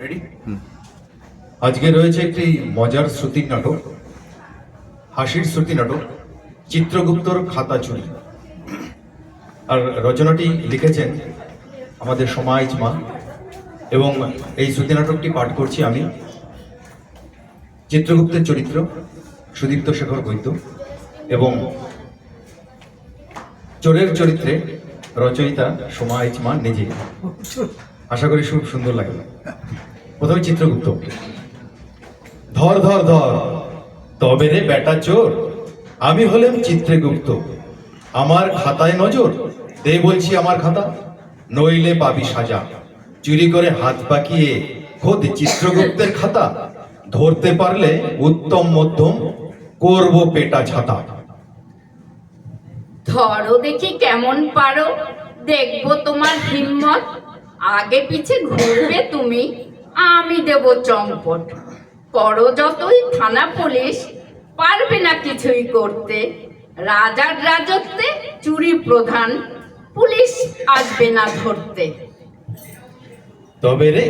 Ready আজকে রয়েছে একটি মজার শ্রুতির নাটক হাসির শ্রুতি নাটক চিত্রগুপ্তর খাতা চুরি। আর রচনাটি লিখেছেন আমাদের সমাজ মা এবং এই শ্রুতি নাটকটি পাঠ করছি আমি চিত্রগুপ্তের চরিত্র সুদীপ্ত শেখর বৈদ্য এবং চোরের চরিত্রে রচয়িতা সমাজ মা নিজে। আশা করি খুব সুন্দর লাগবে প্রথমে চিত্রগুপ্ত। ধর ধর ধর, তবে রে বেটা চোর, আমি হলেম চিত্রগুপ্ত। আমার খাতায় নজর, দে বলছি আমার খাতা। নইলে পাবি সাজা। চুরি করে হাত পাকিয়ে খোদ চিত্রগুপ্তের খাতা। ধরতে পারলে উত্তম মধ্যম করব পেটা ছাতা। ধরো দেখি কেমন পারো। দেখব তোমার হিম্মত। আগে পিছে ঘুরবে তুমি আমি দেব চম্পট। করো যতই থানা পুলিশ পারবে না কিছুই করতে। রাজার রাজত্বে চুরি প্রধান পুলিশ আসবে না ধরতে। তবে রে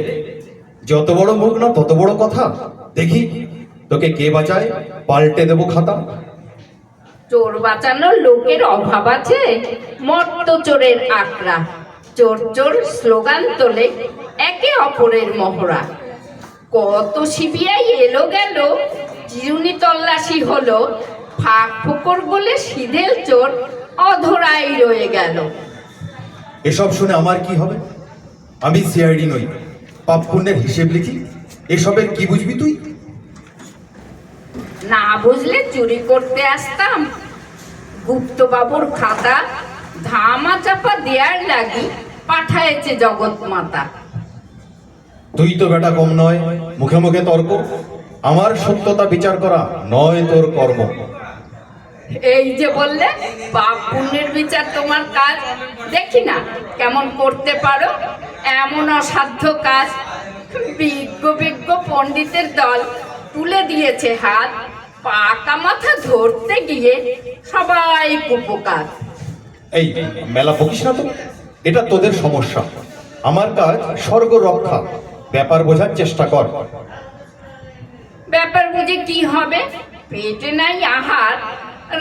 যত বড় মুখ না তত বড় কথা। দেখি তোকে কে বাঁচায়? পাল্টে দেবো খাতা। চোর বাঁচানোর লোকের অভাব আছে মর্ত চোরের আকড়া। চোর চোর স্লোগান তোলে একে অপরের মহড়া। কত সিবিআই এলো গেল চিরুনি তল্লাশি হলো ফাঁক ফোকর বলে সিধেল চোর অধরাই রয়ে গেল। এসব শুনে আমার কি হবে? আমি সিআইডি নই পাপ পুণ্যের হিসেব লিখি এসবের কি বুঝবি তুই? না বুঝলে চুরি করতে আসতাম। গুপ্তবাবুর খাতা ধামা চাপা দেয়ার লাগি পাঠায়েছে জগৎ মাতা তুই তো বেটা কম নয় মুখে মুখে তর্ক। আমার সত্যতা বিচার করা নয় তোর কর্ম। এই যে বললে পাপ পুণ্যের বিচার তোমার কাজ। দেখি না কেমন করতে পারো। এমন অসাধ্য কাজ। বিজ্ঞ বিজ্ঞ পণ্ডিতের দল তুলে দিয়েছে হাত। পাকা মাথা ধরতে গিয়ে সবাই কুপকার এই মেলা বকিস না তো? এটা তোদের সমস্যা। আমার কাজ স্বর্গ রক্ষা। ব্যাপার বোঝার চেষ্টা কর। ব্যাপার বুঝে কি হবে? পেটে নাই আহার।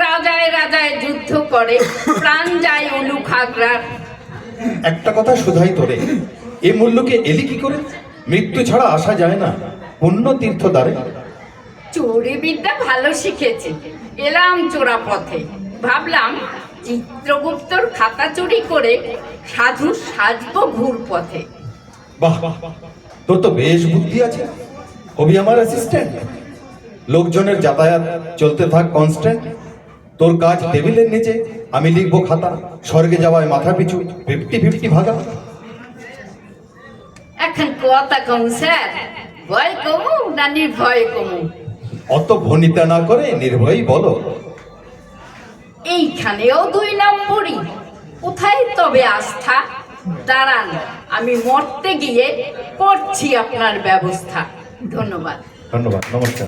রাজায় রাজায় যুদ্ধ করে। প্রাণ যায় উলু খাগড়ার একটা কথা শুধাই তোরে। এ মূল্যকে এলি কি করে? মৃত্যু ছাড়া আসা যায় না। পুণ্য তীর্থ দ্বারে চোরি বিদ্যা ভালো শিখেছি। এলাম চোরা পথে ভাবলাম চিত্রগুপ্তর খাতা চুরি করে সাধু সাজবো ঘুর পথে বাহ তোর তো বেশ বুদ্ধি আছে। কবি আমার অ্যাসিস্ট্যান্ট লোকজনের যাতায়াত চলতে থাক কনস্ট্যান্ট তোর কাজ টেবিলের নিচে। আমি লিখব খাতা। স্বর্গে যাওয়ায় মাথা পিছু। ফিফটি ফিফটি ভাগা। এখন কথা কম স্যার। ভয় কমু না নির্ভয় কমু? অত ভনিতা না করে নির্ভয়ই বলো। এইখানেও দুই নম্বরই। কোথায় তবে আস্থা? দাঁড়ান, আমি মরতে গিয়ে করছি আপনার ব্যবস্থা। ধন্যবাদ। ধন্যবাদ, নমস্কার।